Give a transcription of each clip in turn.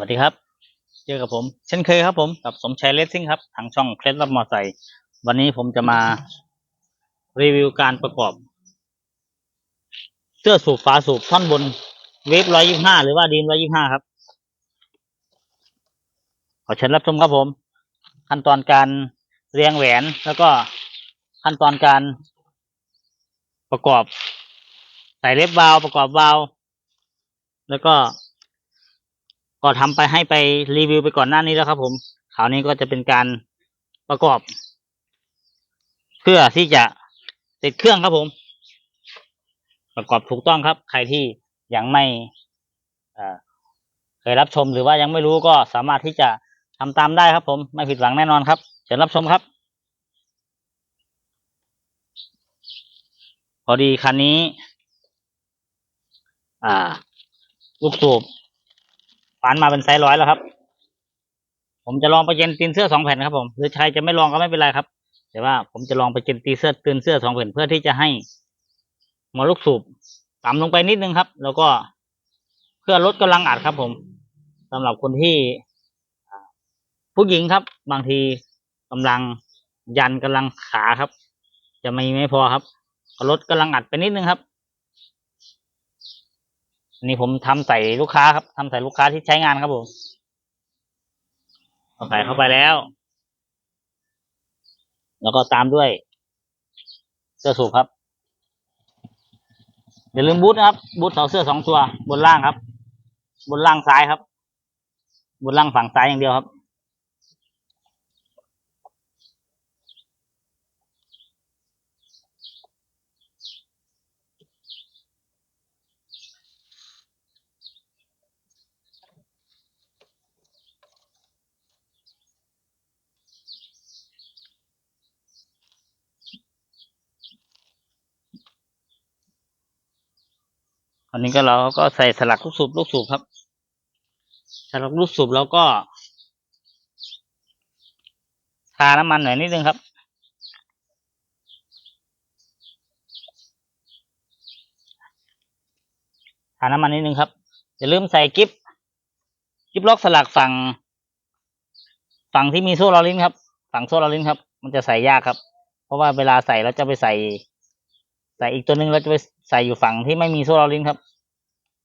วัสดีครับ เจอกับผม เช่นเคยครับผมกับสมชัยเลสซิ่งครับ ทางช่องเคล็ดลับมอไซค์วันนี้ผมจะมารีวิวการประกอบ เสื้อสูบฝาสูบท่อนบนเวฟร้อยยี่ห้าหรือว่าดีนร้อยยี่ห้าครับ ขอเชิญรับชมครับผม ขั้นตอนการเรียงแหวนแล้วก็ขั้นตอนการประกอบ ใส่เล็บวาล์วประกอบวาล์วแล้วก็ ก็ทำไปให้ไปรีวิวไปก่อนหน้านี้แล้วครับ ผมคราวนี้ก็จะเป็นการประกอบ เพื่อที่จะติดเครื่องครับผม ประกอบถูกต้องครับ ใครที่ยังไม่เคยรับชมหรือว่ายังไม่รู้ก็สามารถที่จะทำตามได้ครับ ผมไม่ผิดหวังแน่นอนครับเชิญรับชมครับ พอดีคันนี้ อ่า ลูกสูบ ฝันมาเป็นไซส์ร้อยแล้วครับ ผมจะลองไปเจนตีนเสื้อสองแผ่นครับผม หรือใครจะไม่ลองก็ไม่เป็นไรครับ แต่ว่าผมจะลองไปเจนตีเสื้อตีนเสื้อสองแผ่นเพื่อที่จะให้หัวลูกสูบต่ำลงไปนิดนึงครับ แล้วก็เพื่อลดกำลังอัดครับ ผมสำหรับคนที่ผู้หญิงครับ บางทีกำลังยันกำลังขาครับ จะไม่ไม่พอครับก็ลดกำลังอัดไปนิดนึงครับ นี่ผมทำใส่ลูกค้าครับทำใส่ลูกค้าที่ใช้งานครับผมเอาใส่เข้าไปแล้ว แล้วก็ตามด้วยเสื้อสูบครับอย่าลืมบูทนะครับ บูทเสาเสื้อสองตัว บนล่างครับ บนล่างซ้ายครับ บนล่างฝั่งซ้ายอย่างเดียวครับันนี้ก็เราก็ใส่สลักลูกสูบลูกสูบครับ สลักลูกสูบแล้วก็ทาน้ำมันหน่อยนิดนึงครับ ทาน้ำมันนิดนึงครับอย่าลืมใส่กิฟกิฟล็อกสลักฝั่ง ฝั่งที่มีโซ่ลอลินครับ ฝั่งโซ่ลอลินครับ มันจะใส่ยากครับ เพราะว่าเวลาใส่เราจะไปใส่ ใส่อีกตัวหนึ่งเราจะไปใส่อยู่ฝั่งที่ไม่มีโซ่ลอลินครับ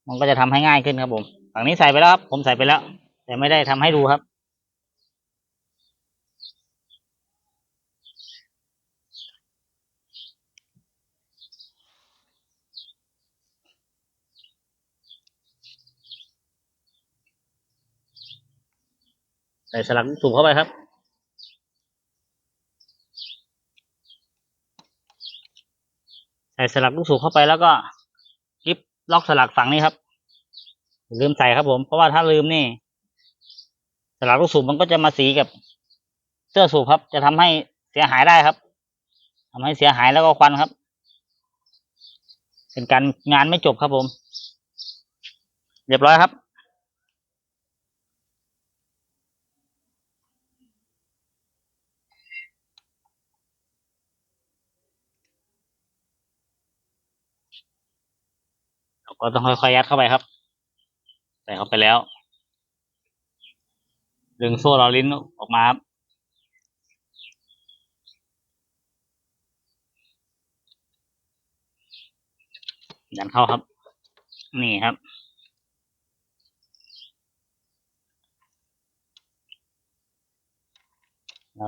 มันก็จะทำให้ง่ายขึ้นครับ ผม ฝั่งนี้ใส่ไปแล้วครับ ผมใส่ไปแล้ว แต่ไม่ได้ทำให้ดูครับ ใส่สลักลูกสูบเข้าไปครับ สลักลูกสูบเข้าไปแล้วก็ลิฟล็อกสลักฝั่งนี้ครับ ลืมใส่ครับผม เพราะว่าถ้าลืมนี่ สลักลูกสูบมันก็จะมาสีกับเสื้อสูบครับ จะทำให้เสียหายได้ครับทำให้เสียหายแล้วก็ควันครับ เป็นการงานไม่จบครับผม เรียบร้อยครับ ก็ต้องค่อยๆยัดเข้าไปครับ ใส่เข้าไปแล้ว ดึงโซ่เราลิ้นออกมาครับยันเข้าครับ นี่ครับ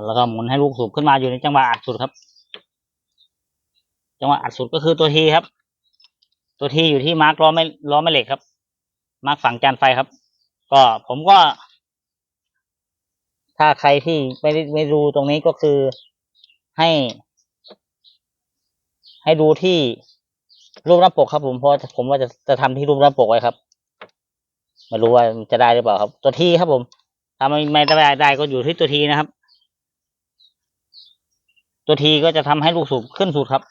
แล้วก็หมุนให้ลูกสูบขึ้นมาอยู่ในจังหวะอัดสุดครับ จังหวะอัดสุดก็คือตัวทีครับ ตัวทีอยู่ที่มาร์กล้อไม่ล้อไม่เหล็กครับ มาร์กฝั่งจานไฟครับ ก็ผมก็ ถ้าใครที่ไม่ไม่ดูตรงนี้ก็คือให้ ให้ดูที่รูปหน้าปกครับ ผมเพราะผมว่าจะจะทำที่รูปหน้าปกไว้ครับไม่รู้ว่าจะได้หรือเปล่าครับ ตัวทีครับผมถ้าไม่ไม่ได้ได้ก็อยู่ที่ตัวทีนะครับ ตัวทีก็จะทำให้ลูกสูบขึ้นสุดครับ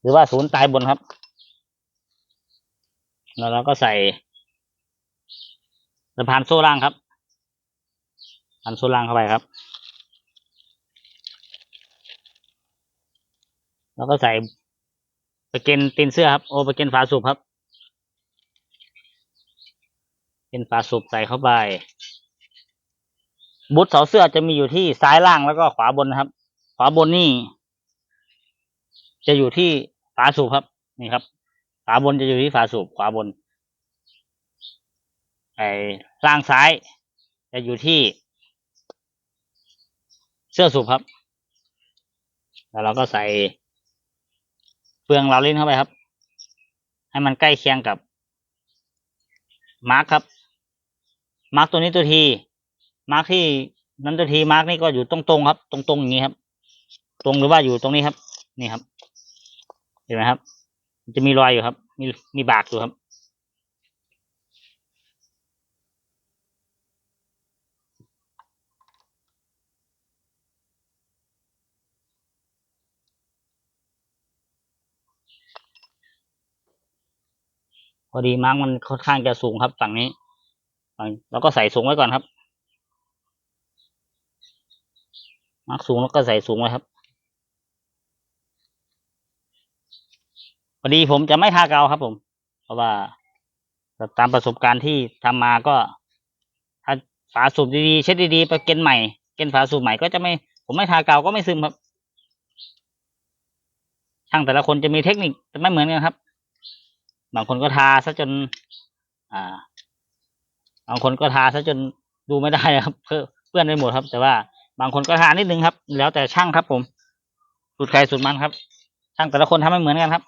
หรือว่าศูนย์ตายบนครับ แล้วเราก็ใส่สะพานโซ่ล่างครับพันโซ่ล่างเข้าไปครับ แล้วก็ใส่ไปเกนตีนเสื้อครับ โอไปเกนฝาสูบครับเป็นฝาสูบใส่เข้าไป บุตรเสาเสื้อจะมีอยู่ที่ซ้ายล่างแล้วก็ขวาบนนะครับ ขวาบนนี่ จะอยู่ที่ฝาสูบครับ นี่ครับ ฝาบนจะอยู่ที่ฝาสูบขวาบน ไอ้ล่างซ้าย จะอยู่ที่ เสื้อสูบครับ แล้วเราก็ใส่เฟืองเราลิ้นเข้าไปครับ ให้มันใกล้เคียงกับ มาร์คครับ มาร์คตัวนี้ตัวที มาร์คที่นั้นตัวทีมาร์คนี่ก็อยู่ตรงๆครับ ตรงๆอย่างนี้ครับ ตรงหรือว่าอยู่ตรงนี้ครับ นี่ครับ เห็นไหมครับมันจะมีรอยอยู่ครับ มีมีบากอยู่ครับ พอดีมาร์กมันค่อนข้างจะสูงครับฝั่งนี้แล้วก็ใส่สูงไว้ก่อนครับมาร์กสูงแล้วก็ใส่สูงไว้ครับ พอดีผมจะไม่ทากาวครับผม เพราะว่าตามประสบการณ์ที่ทำมาก็ ถ้าฝาสูบดีๆเช็ดดีๆไปเกณฑ์ใหม่ เกณฑ์ฝาสูบใหม่ก็จะไม่ ผมไม่ทากาวก็ไม่ซึมครับ ช่างแต่ละคนจะมีเทคนิคไม่เหมือนกันครับ บางคนก็ทาซะจน อ่า บางคนก็ทาซะจนดูไม่ได้ครับเพื่อนไปหมดครับ แต่ว่าบางคนก็ทานิดนึงครับ แล้วแต่ช่างครับผมสูตรใครสูตรมันครับ ช่างแต่ละคนทำไม่เหมือนกันครับ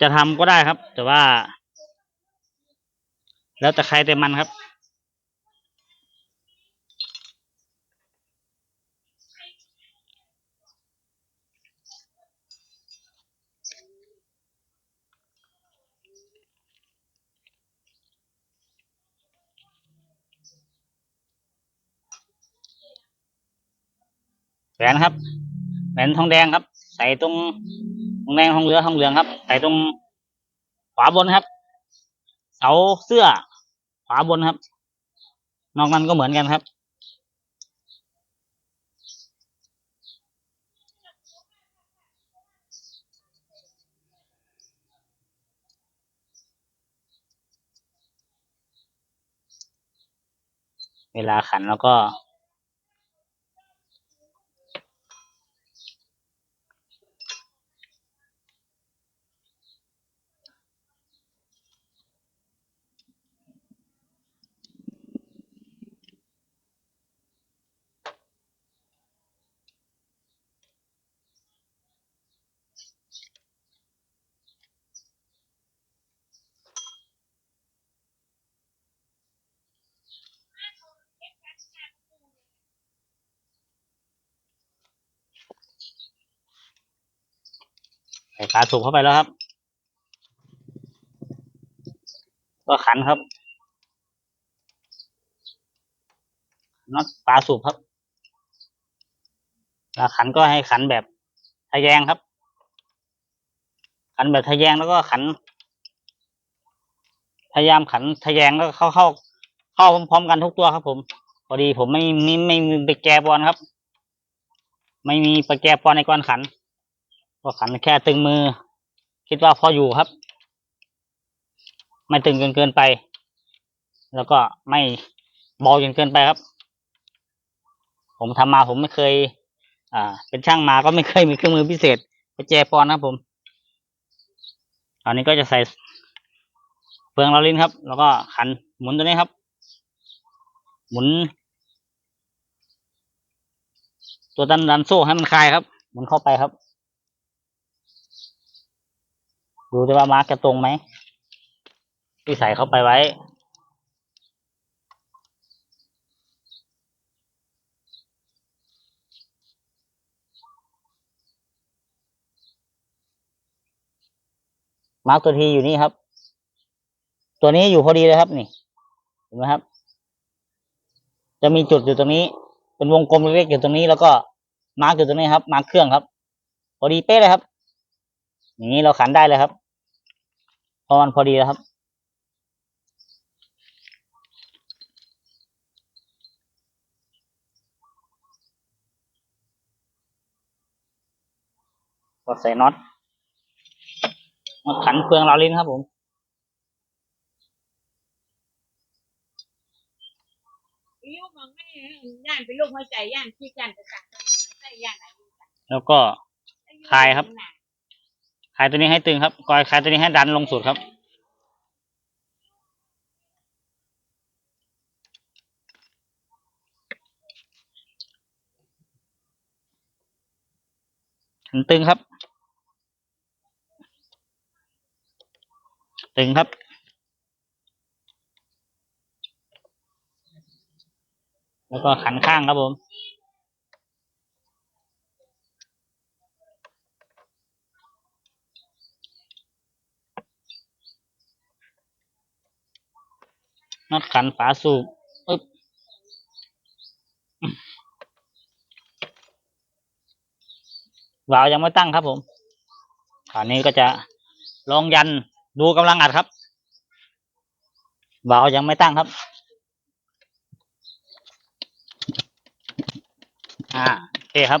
จะทำก็ได้ครับ แต่ว่า แล้วแต่ใครแต่มันครับ แหวนครับ แหวนทองแดงครับ ใส่ตรงทอง แดงทองเหลืองทองเหลืองครับใส่ตรงขวาบนครับ เสาเสื้อ ขวาบนครับ นอกนั้นก็เหมือนกันครับ เวลาขันแล้วก็ ใส่ขาสูบเข้าไปแล้วครับ ก็ขันครับน็อตปลาสูบครับแล้วขันก็ให้ขันแบบทะแยงครับ ขันแบบทะแยงแล้วก็ขัน พยายามขันทะแยงแล้วก็เข้าเข้าเข้าพร้อมๆกันทุกตัวครับ ผมพอดีผมไม่ไม่ไม่มีไปแกบอลครับ ไม่มีไปแกบอลในก้อนขัน ก็ขันแค่ตึงมือ คิดว่าพออยู่ครับ ไม่ตึงจนเกินไป แล้วก็ไม่เบาจนเกินไปครับ ผมทำมาผมไม่เคย อ่า เป็นช่างมาก็ไม่เคยมีเครื่องมือพิเศษไปแจปอนนะผมตอนนี้ก็จะใส่เฟืองเราลินครับ แล้วก็ขันหมุนตัวนี้ครับ หมุน ตัวดันดันโซ่ให้มันคลายครับ หมุนเข้าไปครับ ดูดิว่ามาร์กจะตรงไหมที่ใส่เข้าไปไว้ มาร์กตัวทีอยู่นี่ครับ ตัวนี้อยู่พอดีเลยครับนี่เห็นไหมครับ จะมีจุดอยู่ตรงนี้ เป็นวงกลมเล็กๆอยู่ตรงนี้แล้วก็มาร์กอยู่ตรงนี้ครับ มาร์กเครื่องครับ พอดีเป๊ะเลยครับ อย่างนี้เราขันได้เลยครับ พอมันพอดีแล้วครับก็ใส่น็อตมาขันเฟืองเราลิ้นครับผมย่านเป็นลูกหัวใจย่านที่ย่านประสาทย่านอะไรแล้วก็ทายครับ คลายตัวนี้ให้ตึงครับกอยคลายตัวนี้ให้ดันลงสุดครับขันตึงครับ ตึงครับแล้วก็ขันข้างครับผม น็อตขันฝาสูบปึ๊บวาล์วยังไม่ตั้งครับผมคราวนี้ก็จะลองยันดูกำลังอัดครับวาล์วยังไม่ตั้งครับ อ่าโอเคครับ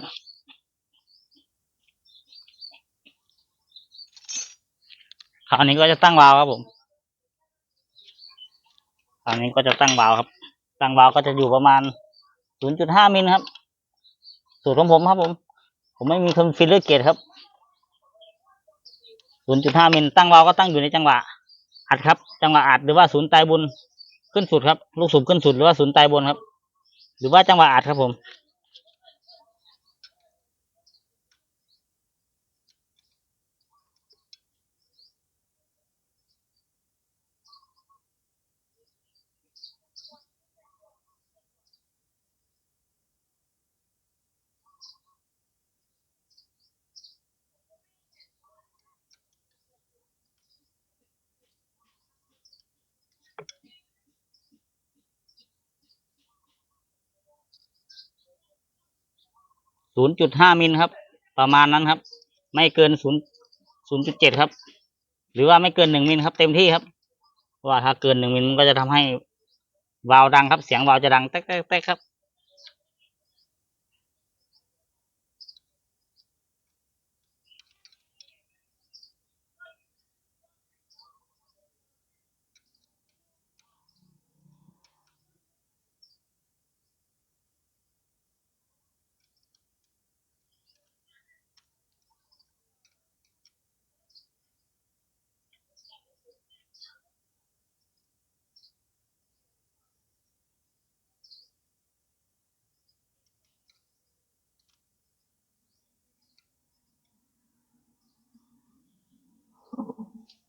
คราวนี้ก็จะตั้งวาล์วครับผม อันนี้ก็จะตั้งวาล์วครับ ตั้งวาล์วก็จะอยู่ประมาณ 0.5 มิลครับ สูตรของผมครับผม ผมไม่มีคอนฟิลเลอร์เกตครับ 0.5 มิลตั้งวาล์วก็ตั้งอยู่ในจังหวะ อัดครับ จังหวะอัดหรือว่าศูนย์ใตายบนขึ้นสุดครับ ลูกสูบขึ้นสุดหรือว่าศูนย์ใตายบนครับ หรือว่าจังหวะอัดครับผม 0.5มิลครับ ประมาณนั้นครับ ไม่เกิน0 0.7ครับ หรือว่าไม่เกินหนึ่งมิลครับ เต็มที่ครับว่าถ้าเกินหนึ่งมิลมันก็จะทำให้วาวดังครับ เสียงวาวจะดังแต๊กแต๊กแต๊กครับ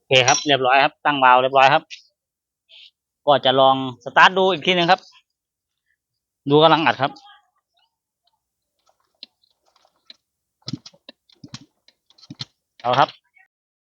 เคครับเรียบร้อยครับ ตั้งวาล์วเรียบร้อยครับ ก็จะลองสตาร์ทดูอีกทีหนึ่งครับ ดูกำลังอัดครับเอาครับ